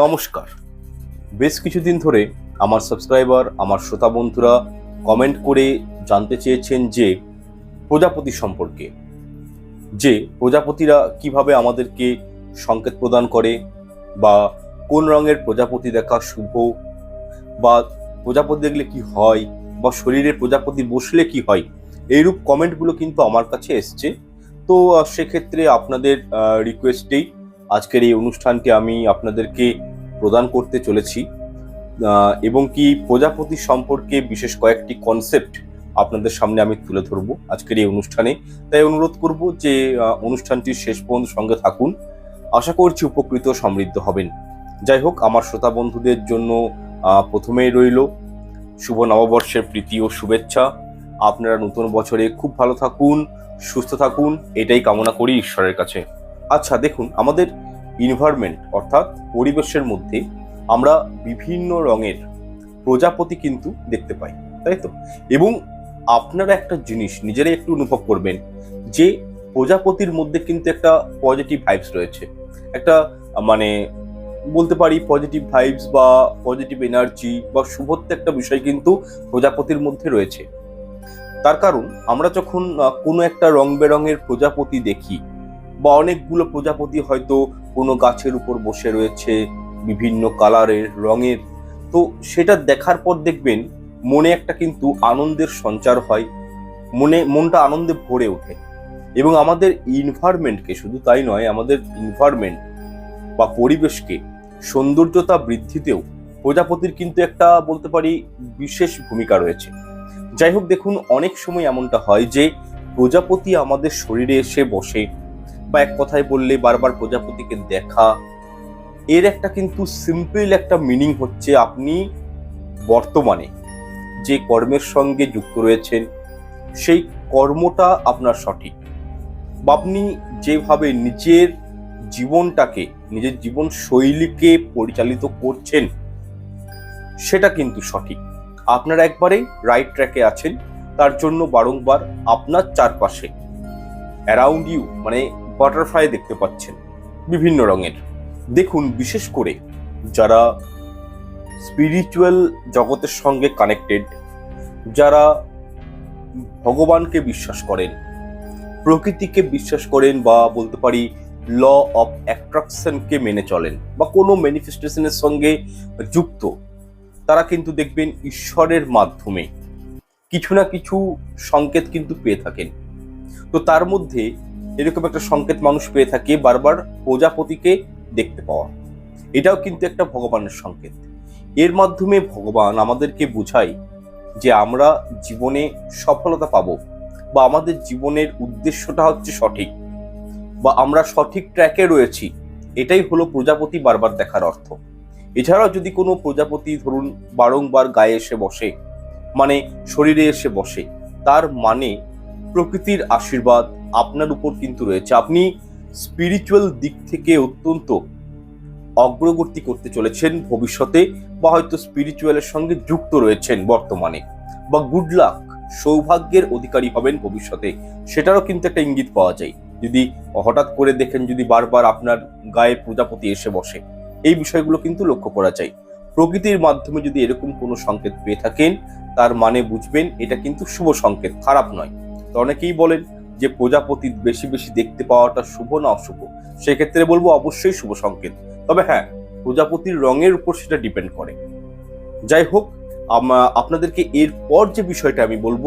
নমস্কার। বেশ কিছুদিন ধরে আমার সাবস্ক্রাইবার আমার শ্রোতা বন্ধুরা কমেন্ট করে জানতে চেয়েছেন যে, প্রজাপতি সম্পর্কে। যে প্রজাপতিরা কীভাবে আমাদেরকে সংকেত প্রদান করে বা কোন রঙের প্রজাপতি দেখা শুভ বা প্রজাপতি দেখলে কি হয় বা শরীরে প্রজাপতি বসলে কি হয়, এইরূপ কমেন্টগুলো কিন্তু আমার কাছে এসছে। তো সেক্ষেত্রে আপনাদের রিকোয়েস্টেই আজকের এই অনুষ্ঠানটি আমি আপনাদেরকে প্রদান করতে চলেছি এবং কি প্রজাপতি সম্পর্কে বিশেষ কয়েকটি কনসেপ্ট আপনাদের সামনে আমি তুলে ধরবো আজকের এই অনুষ্ঠানে। তাই অনুরোধ করব যে অনুষ্ঠানটির শেষ পর্যন্ত সঙ্গে থাকুন। আশা করছি উপকৃত সমৃদ্ধ হবেন। যাই হোক, আমার শ্রোতা বন্ধুদের জন্য প্রথমেই রইল শুভ নববর্ষের প্রীতি ও শুভেচ্ছা। আপনারা নতুন বছরে খুব ভালো থাকুন, সুস্থ থাকুন, এটাই কামনা করি ঈশ্বরের কাছে। আচ্ছা দেখুন, আমাদের ইনভারমেন্ট অর্থাৎ পরিবেশের মধ্যে আমরা বিভিন্ন রঙের প্রজাপতি কিন্তু দেখতে পাই, তাই তো? এবং আপনারা একটা জিনিস নিজেরাই একটু অনুভব করবেন যে প্রজাপতির মধ্যে কিন্তু একটা পজিটিভ ভাইবস রয়েছে। একটা মানে বলতে পারি পজিটিভ ভাইবস বা পজিটিভ এনার্জি বা শুভত্ব একটা বিষয় কিন্তু প্রজাপতির মধ্যে রয়েছে। তার কারণ, আমরা যখন কোনো একটা রং বেরঙের প্রজাপতি দেখি বা অনেকগুলো প্রজাপতি হয়তো কোনো গাছের উপর বসে রয়েছে, বিভিন্ন কালারের, রঙের। তো সেটা দেখার পর দেখবেন মনে একটা কিন্তু আনন্দের সঞ্চার হয়, মনে, মনটা আনন্দে ভরে ওঠে। এবং আমাদের ইনভায়রনমেন্টকে শুধু তাই নয়, আমাদের ইনভায়রনমেন্ট বা পরিবেশকে সৌন্দর্যতা বৃদ্ধিতেও প্রজাপতির কিন্তু একটা বলতে পারি বিশেষ ভূমিকা রয়েছে। যাই হোক, দেখুন, অনেক সময় এমনটা হয় যে প্রজাপতি আমাদের শরীরে এসে বসে বা এক কথায় বললে বারবার প্রজাপতিকে দেখা। এর একটা কিন্তু সিম্পল একটা মিনিং হচ্ছে আপনি বর্তমানে যে কর্মের সঙ্গে যুক্ত রয়েছেন, সেই কর্মটা আপনার সঠিক। বা আপনি যেভাবে নিজের জীবনটাকে, নিজের জীবন শৈলীকে পরিচালিত করছেন, সেটা কিন্তু সঠিক। আপনারা একবারেই রাইট ট্র্যাকে আছেন, তার জন্য বারংবার আপনার চারপাশে অ্যারাউন্ড ইউ মানে বাটারফ্লাই দেখতে পাচ্ছেন, বিভিন্ন রঙের। দেখুন, বিশেষ করে যারা স্পিরিচুয়াল জগতের সঙ্গে কানেক্টেড যারা ভগবানকে বিশ্বাস করেন, প্রকৃতিকে বিশ্বাস করেন বা বলতে পারি ল অফ অ্যাট্রাকশনকে মেনে চলেন বা কোনো ম্যানিফেস্টেশনের সঙ্গে যুক্ত, তারা কিন্তু দেখবেন ঈশ্বরের মাধ্যমে কিছু না কিছু সংকেত কিন্তু পেয়ে থাকেন। তো তার মধ্যে এরকম একটা সংকেত মানুষ পেয়ে থাকে বারবার প্রজাপতিকে দেখতে পাওয়া। এটাও কিন্তু একটা ভগবানের সংকেত। এর মাধ্যমে ভগবান আমাদেরকে বোঝায় যে আমরা জীবনে সফলতা পাবো বা আমাদের জীবনের উদ্দেশ্যটা হচ্ছে সঠিক বা আমরা সঠিক ট্র্যাকে রয়েছি, এটাই হলো প্রজাপতি বারবার দেখার অর্থ। এছাড়াও যদি কোনো প্রজাপতি ধরুন বারংবার গায়ে এসে বসে মানে শরীরে এসে বসে, তার মানে প্রকৃতির আশীর্বাদ আপনার উপর কিন্তু রয়েছে। আপনি স্পিরিচুয়াল দিক থেকে অত্যন্ত অগ্রগতি করতে চলেছেন ভবিষ্যতে বা হয়তো স্পিরিচুয়ালের সঙ্গে যুক্ত রয়েছেন বর্তমানে বা গুড লাক সৌভাগ্যের অধিকারী হবেন ভবিষ্যতে, সেটারও কিন্তু একটা ইঙ্গিত পাওয়া যায়। যদি হঠাৎ করে দেখেন যদি বারবার আপনার গায়ে প্রজাপতি এসে বসে, এই বিষয়গুলো কিন্তু লক্ষ্য করা যায়। প্রকৃতির মাধ্যমে যদি এরকম কোনো সংকেত পেয়ে থাকেন, তার মানে বুঝবেন এটা কিন্তু শুভ সংকেত, খারাপ নয়। তো অনেকেই বলেন যে প্রজাপতি বেশি বেশি দেখতে পাওয়াটা শুভ না অশুভ। সেক্ষেত্রে বলব অবশ্যই শুভ সংকেত। তবে হ্যাঁ প্রজাপতির রঙের উপর সেটা ডিপেন্ড করে। যাই হোক আপনাদেরকে এরপর যে বিষয়টা আমি বলব,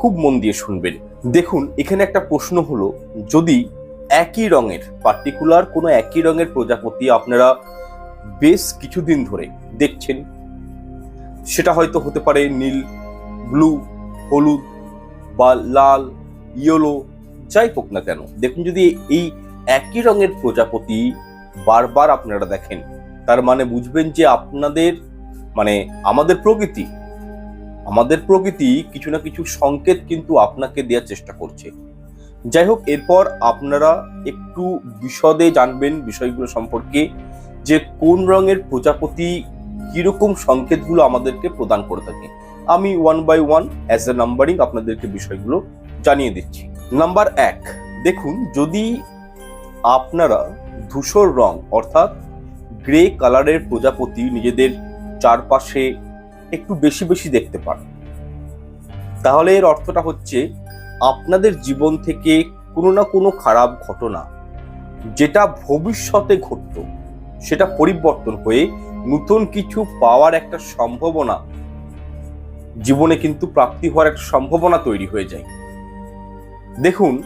খুব মন দিয়ে শুনবেন। দেখুন, এখানে একটা প্রশ্ন হলো, যদি একই রঙের পার্টিকুলার কোনো একই রঙের প্রজাপতি আপনারা বেশ কিছুদিন ধরে দেখছেন, সেটা হয়তো হতে পারে নীল ব্লু হলুদ বা লাল, ইয়েলো, যাই হোক না কেন, দেখুন যদি এই একই রঙের প্রজাপতি বারবার আপনারা দেখেন, তার মানে বুঝবেন যে আপনাদের মানে আমাদের প্রকৃতি আমাদের প্রকৃতি কিছু না কিছু সংকেত কিন্তু আপনাকে দেওয়ার চেষ্টা করছে। যাই হোক, এরপর আপনারা একটু বিশদে জানবেন বিষয়গুলো সম্পর্কে যে কোন রঙের প্রজাপতি কীরকম সংকেতগুলো আমাদেরকে প্রদান করে থাকে। আমি one by one as a numbering আপনাদেরকে বিষয়গুলো জানিয়ে দিচ্ছি। নাম্বার এক, দেখুন, যদি আপনারা ধূসর রং, অর্থাৎ গ্রে কালারের প্রজাপতি নিজেদের চারপাশে একটু বেশি বেশি দেখতে পান, তাহলে এর অর্থটা হচ্ছে আপনাদের জীবন থেকে কোনো না কোনো খারাপ ঘটনা যেটা ভবিষ্যতে ঘটত, সেটা পরিবর্তন হয়ে নতুন কিছু পাওয়ার একটা সম্ভাবনা জীবনে কিন্তু প্রাপ্তি হওয়ার একটা সম্ভাবনা তৈরি হয়ে যায়। দেখুন,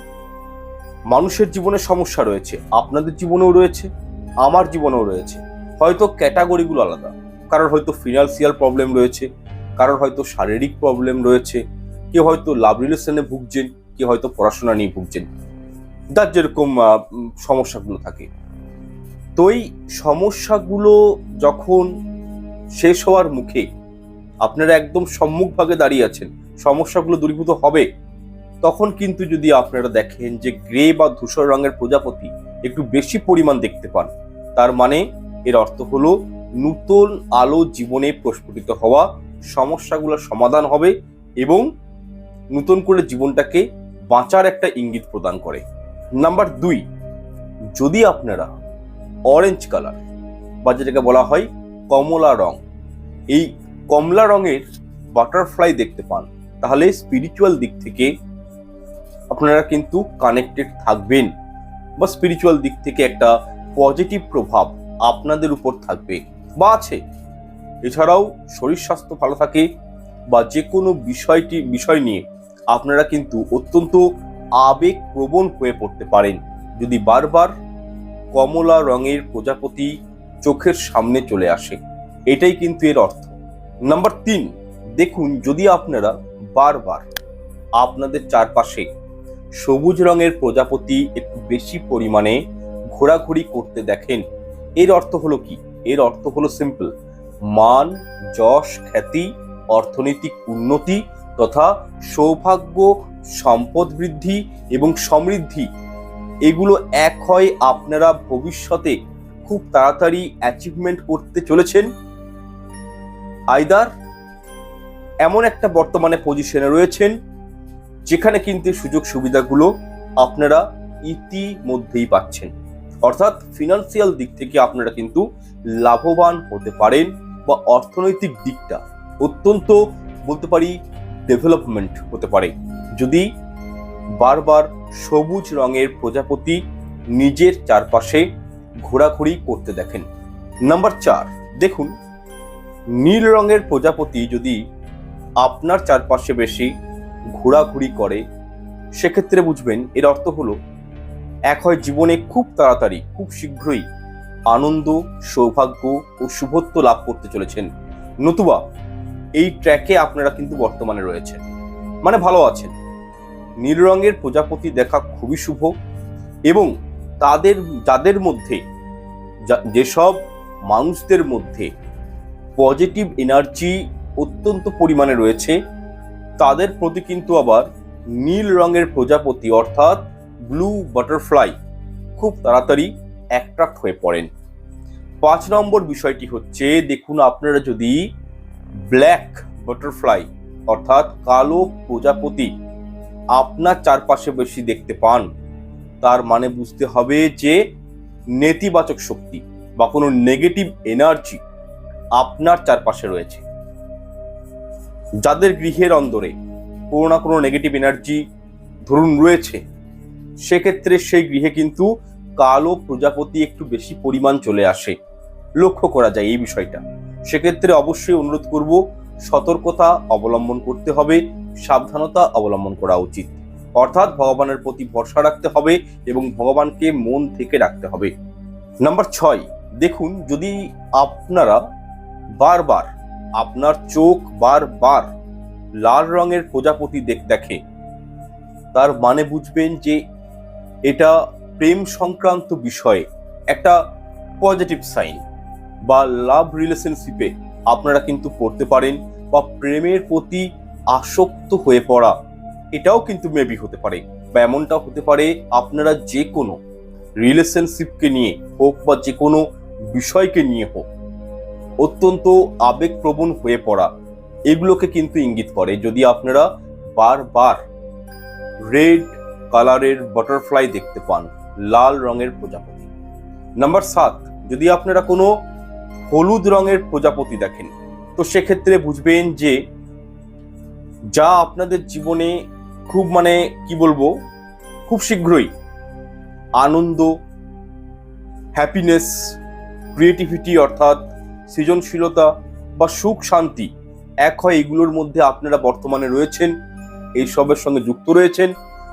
মানুষের জীবনে সমস্যা রয়েছে, আপনাদের জীবনেও রয়েছে, আমার জীবনেও রয়েছে। হয়তো ক্যাটাগরিগুলো আলাদা, কারোর হয়তো ফিনান্সিয়াল প্রবলেম রয়েছে, কারোর হয়তো শারীরিক প্রবলেম রয়েছে, কেউ হয়তো লাভ রিলেশনে ভুগছেন, কেউ হয়তো পড়াশোনা নিয়ে ভুগছেন। যার যেরকম সমস্যাগুলো থাকে। তো এই সমস্যাগুলো যখন শেষ হওয়ার মুখে আপনারা একদম সম্মুখভাগে দাঁড়িয়ে আছেন, সমস্যাগুলো দূরীভূত হবে। তখন কিন্তু যদি আপনারা দেখেন যে গ্রে বা ধূসর রঙের প্রজাপতি একটু বেশি পরিমাণ দেখতে পান, তার মানে এর অর্থ হলো নূতন আলো জীবনে প্রস্ফুটিত হওয়া, সমস্যাগুলোর সমাধান হবে এবং নতুন করে জীবনটাকে বাঁচার একটা ইঙ্গিত প্রদান করে। নাম্বার দুই, যদি আপনারা অরেঞ্জ কালার বা যেটাকে বলা হয় কমলা রং, এই কমলা রঙের বাটারফ্লাই দেখতে পান, তাহলে স্পিরিচুয়াল দিক থেকে আপনারা কিন্তু কানেক্টেড থাকবেন বা স্পিরিচুয়াল দিক থেকে একটা পজিটিভ প্রভাব আপনাদের উপর থাকবে বা আছে। এছাড়াও শরীর স্বাস্থ্য ভালো থাকে বা যে কোনো বিষয়টি, বিষয় নিয়ে আপনারা কিন্তু অত্যন্ত আবেগ প্রবণ হয়ে পড়তে পারেন। যদি বারবার কমলা রঙের প্রজাপতি চোখের সামনে চলে আসে, এটাই কিন্তু এর অর্থ। নাম্বার তিন, দেখুন যদি আপনারা বারবার আপনাদের চারপাশে সবুজ রঙের প্রজাপতি একটু বেশি পরিমাণে ঘোরাঘুরি করতে দেখেন, এর অর্থ হলো কি? এর অর্থ হলো সিম্পল মান, যশ, খ্যাতি, অর্থনৈতিক উন্নতি তথা সৌভাগ্য, সম্পদ বৃদ্ধি এবং সমৃদ্ধি, এগুলো এক হয় আপনারা ভবিষ্যতে খুব তাড়াতাড়ি অ্যাচিভমেন্ট করতে চলেছেন। আইদার এমন একটা বর্তমানে পজিশনে রয়েছেন, যেখানে কিন্তু সুযোগ সুবিধাগুলো আপনারা ইতিমধ্যেই পাচ্ছেন। অর্থাৎ ফিনান্সিয়াল দিক থেকে আপনারা কিন্তু লাভবান হতে পারেন বা অর্থনৈতিক দিকটা অত্যন্ত বলতে পারি ডেভেলপমেন্ট হতে পারে। যদি বারবার সবুজ রঙের প্রজাপতি নিজের চারপাশে ঘোরাঘুরি করতে দেখেন। নাম্বার চার, দেখুন নীল রঙের প্রজাপতি যদি আপনার চারপাশে বেশি ঘোরাঘুরি করে, সেক্ষেত্রে বুঝবেন এর অর্থ হলো, এক হয় জীবনে খুব তাড়াতাড়ি, খুব শীঘ্রই আনন্দ, সৌভাগ্য ও শুভত্ব লাভ করতে চলেছেন। নতুবা এই ট্র্যাকে আপনারা কিন্তু বর্তমানে রয়েছেন। মানে ভালো আছেন। নীল রঙের প্রজাপতি দেখা খুবই শুভ এবং তাদের, যাদের মধ্যে যেসব মানুষদের মধ্যে পজিটিভ এনার্জি অত্যন্ত পরিমাণে রয়েছে। তাদের প্রতি কিন্তু আবার নীল রঙের প্রজাপতি অর্থাৎ ব্লু বাটারফ্লাই খুব তাড়াতাড়ি অ্যাট্রাক্ট হয়ে পড়েন। পাঁচ নম্বর বিষয়টি হচ্ছে, দেখুন আপনারা যদি ব্ল্যাক বাটারফ্লাই অর্থাৎ কালো প্রজাপতি আপনার চারপাশে বেশি দেখতে পান, তার মানে বুঝতে হবে যে নেতিবাচক শক্তি বা কোনো নেগেটিভ এনার্জি আপনার চারপাশে রয়েছে। যাদের গৃহের অন্দরে কোনো না কোনো নেগেটিভ এনার্জি ধরুন রয়েছে, সেক্ষেত্রে সেই গৃহে কিন্তু কালো প্রজাপতি একটু বেশি পরিমাণ চলে আসে। লক্ষ্য করা যায় এই বিষয়টা। সেক্ষেত্রে অবশ্যই অনুরোধ করব, সতর্কতা অবলম্বন করতে হবে, সাবধানতা অবলম্বন করা উচিত। অর্থাৎ ভগবানের প্রতি ভরসা রাখতে হবে এবং ভগবানকে মন থেকে রাখতে হবে। নাম্বার ছয়, দেখুন যদি আপনারা বারবার, আপনার চোখ বারবার লাল রঙের প্রজাপতি দেখ তার মানে বুঝবেন যে এটা প্রেম সংক্রান্ত বিষয়ে একটা পজিটিভ সাইন বা লাভ রিলেশনশিপে আপনারা কিন্তু পড়তে পারেন বা প্রেমের প্রতি আসক্ত হয়ে পড়া, এটাও কিন্তু মেবি হতে পারে বা এমনটাও হতে পারে আপনারা যে কোনো রিলেশনশিপকে নিয়ে হোক বা যে কোনো বিষয়কে নিয়ে হোক অত্যন্ত আবেগপ্রবণ হয়ে পড়া। এগুলোকে কিন্তু ইঙ্গিত করে। যদি আপনারা বারবার রেড কালারের বাটারফ্লাই দেখতে পান, লাল রঙের প্রজাপতি। নাম্বার সাত, যদি আপনারা কোনো হলুদ রঙের প্রজাপতি দেখেন, তো সেক্ষেত্রে বুঝবেন যে যা আপনাদের জীবনে খুব মানে কি বলব, খুব শীঘ্রই আনন্দ হ্যাপিনেস ক্রিয়েটিভিটি অর্থাৎ সৃজনশীলতা বা সুখ শান্তি এক হয় এগুলোর মধ্যে আপনারা বর্তমানে রয়েছেন, এই সবের সঙ্গে যুক্ত রয়েছেন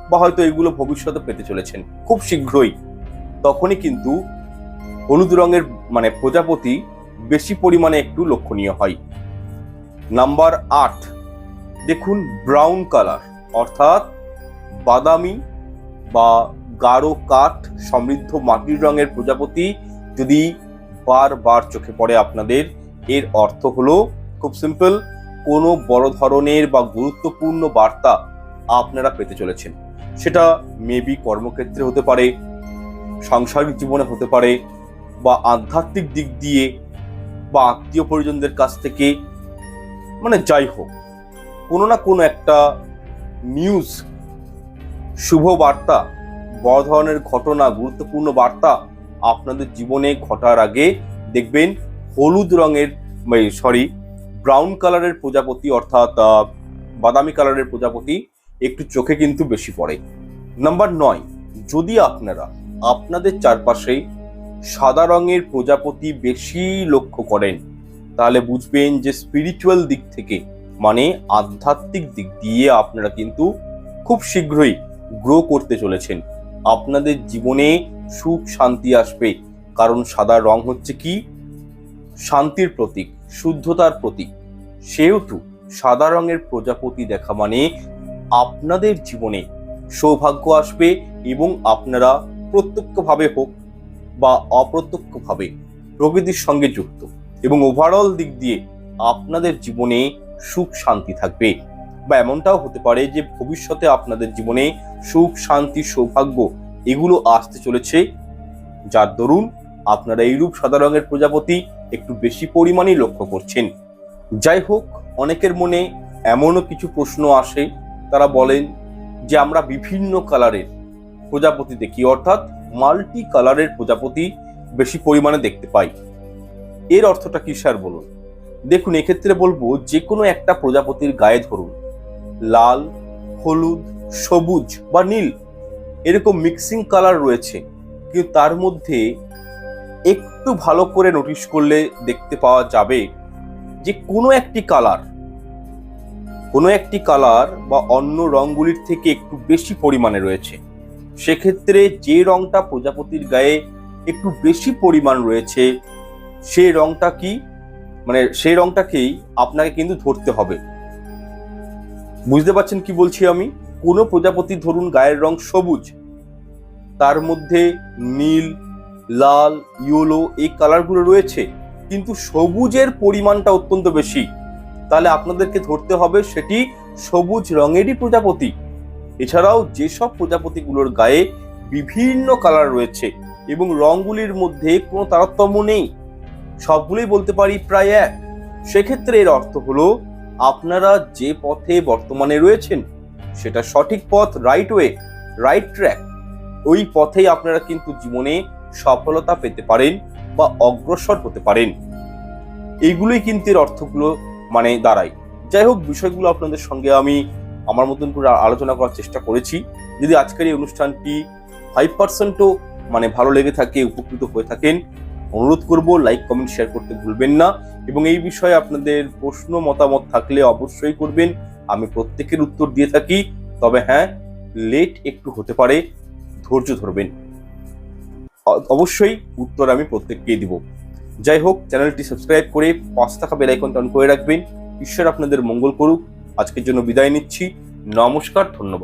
বা হয়তো এগুলো ভবিষ্যতে পেতে চলেছেন। খুব শীঘ্রই। তখনই কিন্তু হলুদ রঙের মানে প্রজাপতি বেশি পরিমাণে একটু লক্ষণীয় হয়। নাম্বার আট, দেখুন ব্রাউন কালার, অর্থাৎ বাদামি বা গাঢ় কাঠ সমৃদ্ধ মাটির রঙের প্রজাপতি যদি বারবার চোখে পড়ে আপনাদের। এর অর্থ হলো, খুব সিম্পল কোনো বড় ধরনের বা গুরুত্বপূর্ণ বার্তা আপনারা পেতে চলেছেন। সেটা মেবি কর্মক্ষেত্রে হতে পারে, সাংসারিক জীবনে হতে পারে, বা আধ্যাত্মিক দিক দিয়ে, বা আত্মীয় পরিজনদের কাছ থেকে মানে যাই হোক, কোনো না কোনো একটা নিউজ শুভ বার্তা, বড় ধরনের ঘটনা, গুরুত্বপূর্ণ বার্তা আপনাদের জীবনে ঘটার আগে দেখবেন হলুদ রঙের সরি ব্রাউন কালারের প্রজাপতি অর্থাৎ বাদামি কালারের প্রজাপতি একটু চোখে কিন্তু বেশি পড়ে। নাম্বার নয়, যদি আপনারা আপনাদের চারপাশে সাদা রঙের প্রজাপতি বেশি লক্ষ্য করেন, তাহলে বুঝবেন যে স্পিরিচুয়াল দিক থেকে মানে আধ্যাত্মিক দিক দিয়ে আপনারা কিন্তু খুব শীঘ্রই গ্রো করতে চলেছেন। আপনাদের জীবনে সুখ, শান্তি আসবে। কারণ সাদা রং হচ্ছে কি? শান্তির প্রতীক, শুদ্ধতার প্রতীক। সেহেতু সাদা রঙের প্রজাপতি দেখা মানে আপনাদের জীবনে সৌভাগ্য আসবে এবং আপনারা প্রত্যক্ষভাবে হোক বা অপ্রত্যক্ষভাবে প্রকৃতির সঙ্গে যুক্ত এবং ওভারঅল দিক দিয়ে আপনাদের জীবনে সুখ, শান্তি থাকবে। বা এমনটাও হতে পারে যে ভবিষ্যতে আপনাদের জীবনে সুখ, শান্তি, সৌভাগ্য এগুলো আসতে চলেছে। যার দরুন আপনারা এইরূপ সাদা রঙের প্রজাপতি একটু বেশি পরিমাণেই লক্ষ্য করছেন। যাই হোক, অনেকের মনে এমনও কিছু প্রশ্ন আসে। তারা বলেন যে, আমরা বিভিন্ন কালারের প্রজাপতি দেখি, অর্থাৎ মাল্টি কালারের প্রজাপতি বেশি পরিমাণে দেখতে পাই। এর অর্থটা কি, স্যার, বলুন? দেখুন, এক্ষেত্রে বলব যে, কোনো একটা প্রজাপতির গায়ে ধরুন লাল, হলুদ, সবুজ বা নীল এরকম মিক্সিং কালার রয়েছে। কিন্তু তার মধ্যে একটু ভালো করে নোটিশ করলে দেখতে পাওয়া যাবে যে কোনো একটি কালার কোনো একটি কালার বা অন্য রঙগুলির থেকে একটু বেশি পরিমাণে রয়েছে। সেক্ষেত্রে যে রংটা প্রজাপতির গায়ে একটু বেশি পরিমাণ রয়েছে, সেই রংটা কি? মানে সেই রংটাকেই আপনাকে কিন্তু ধরতে হবে। বুঝতে পারছেন কি বলছি আমি? কোনো প্রজাপতির ধরুন গায়ের রং সবুজ, তার মধ্যে নীল, লাল, ইয়েলো এই কালারগুলো রয়েছে, কিন্তু সবুজের পরিমাণটা অত্যন্ত বেশি। তাহলে আপনাদেরকে ধরতে হবে সেটি সবুজ রঙেরই প্রজাপতি। এছাড়াও যেসব প্রজাপতিগুলোর গায়ে বিভিন্ন কালার রয়েছে এবং রঙগুলির মধ্যে কোনো তারতম্য নেই, সবগুলোই বলতে পারি প্রায় এক। সেক্ষেত্রে এর অর্থ হলো আপনারা যে পথে বর্তমানে রয়েছেন, সেটা সঠিক পথ রাইট ওয়ে রাইট ট্র্যাক ওই পথেই আপনারা কিন্তু জীবনে সফলতা পেতে পারেন বা অগ্রসর হতে পারেন। এইগুলোই কিন্তু এর অর্থগুলো মানে দাঁড়ায়। যাই হোক, বিষয়গুলো আপনাদের সঙ্গে আমি আমার মতন করে আলোচনা করার চেষ্টা করেছি। যদি আজকের এই অনুষ্ঠানটি ফাইভ পার্সেন্টও মানে ভালো লেগে থাকে, উপকৃত হয়ে থাকেন অনুরোধ করব লাইক কমেন্ট শেয়ার করতে ভুলবেন না। এবং এই বিষয়ে আপনাদের প্রশ্ন, মতামত থাকলে অবশ্যই করবেন। আমি প্রত্যেকের উত্তর দিয়ে থাকি। তবে হ্যাঁ লেট একটু হতে পারে, ধৈর্য ধরবেন। অবশ্যই উত্তর আমি প্রত্যেককেই দিব। যাই হোক, চ্যানেলটি সাবস্ক্রাইব করে পাঁচ টাকা বেল আইকনটা অন করে রাখবেন। ঈশ্বর আপনাদের মঙ্গল করুক। আজকের জন্য বিদায় নিচ্ছি। নমস্কার, ধন্যবাদ।